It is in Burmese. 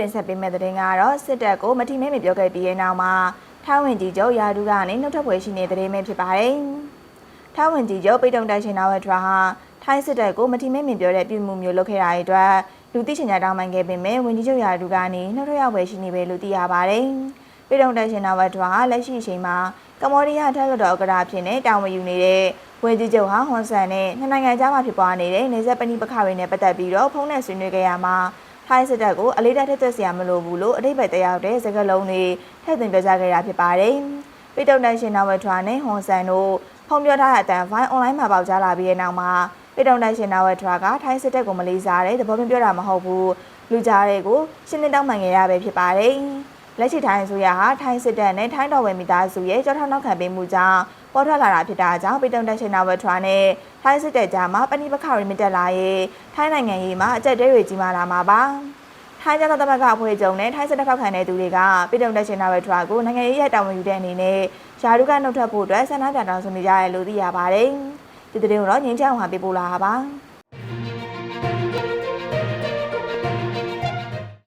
တင်ဆက်ပေးမယ့်သတင်းကတော့စစ်တပ်ကိုမတိမဲမပြောခဲ့ပြီးတဲ့နောက်မှာထိုင်းဝင်ကြီးချုပ်ရာထူးကနေနှုတ်ထွက်ပွဲရှိနေတဲ့သတင်းပဲဖြစ်ပါတယ်။ထိုင်းဝင်ကြီးချုပ်ပိတ်တုံတိုက်ရှင်နာဝက်ထရာဟာထိုင်းစစ်တပ်ကိုမတိမဲမပြောတဲ့ပြုမှုမျိုးလုပ်ခဲ့တာတွေအတွက်လူသိရှင်ကြားတောင်းပန်ခဲ့ပေမဲ့ဝင်ကြီးချုပ်ရာထူးကနေနှုတ်ထွက်ရပွဲရှိနေပဲလို့သိရပါတယ်။ပိတ်တုံတိုက်ရှင်နာဝက်ထရာဟာလက်ရှိအချိန်မှာကမ္ဘောဒီးယားထက်တော်ဥက္ကဋ္ဌဖြစ်နေတာဝန်ယူနေတဲ့ဝင်ကြီးချုပ်ဟာဟွန်ဆန်နဲ့နှစ်နိုင်ငံကြားမှာဖြစ်ပွားနေတဲ့နေဆက်ပဏိပခတွေနဲ့ပတ်သက်ပြီးတော့ဖုန်းနဲ့ဆွေးနွေးခဲ့ရမှာ ထိုင်းစစ်တပ်ကိုအလေးထားထက်သက်စရာမလိုဘူးလို့အတိတ်ပဲတရားတဲ့စကားလုံးတွေထည့်သွင်းပြောကြားခဲ့တာဖြစ်ပါတယ်။ပိတ်တုံတန်ရှင်နာဝက်ထွာနဲ့ဟွန်ဆန်တို့ဖုန်းပြောထားတဲ့အတန်ဖိုင်းအွန်လိုင်းမှာပေါက်ကြားလာပြီးတဲ့နောက်မှာပိတ်တုံတန်ရှင်နာဝက်ထွာကထိုင်းစစ်တပ်ကိုမလေးစားတဲ့သဘောမျိုးပြောတာမဟုတ်ဘူးလူကြားတွေကိုရှင်းလင်းတောင်းပန်ခဲ့ရပဲဖြစ်ပါတယ်။ လက်ရှိထိုင်းအစိုးရဟာထိုင်းစစ်တပ်နဲ့ထိုင်းတော်ဝယ်မိသားစုရဲ့ကြောထောက်နောက်ခံပေးမှုကြောင့်ပေါ်ထွက်လာတာဖြစ်တာကြောင့်ပိတုံတက်ရှင်နာဝက်ထွာနဲ့ထိုင်းစစ်တပ်ကြားမှာပဏိပခရီမတက်လာရေးထိုင်းနိုင်ငံရေးမှာအကြက်တဲတွေကြီးမာလာမှာပါထိုင်းကျန်းမာသမဂ္ဂအဖွဲ့ချုပ်နဲ့ထိုင်းစစ်တပ်ထောက်ခံတဲ့သူတွေကပိတုံတက်ရှင်နာဝက်ထွာကိုနိုင်ငံရေးရတာဝန်ယူတဲ့အနေနဲ့ယာရုကနှုတ်ထွက်ဖို့အတွက်ဆန္ဒပြတောင်းဆိုနေကြရလို့သိရပါတယ်ဒီတဲ့ရင်တော့ငင်းချောင်းဟာပြပို့လာပါ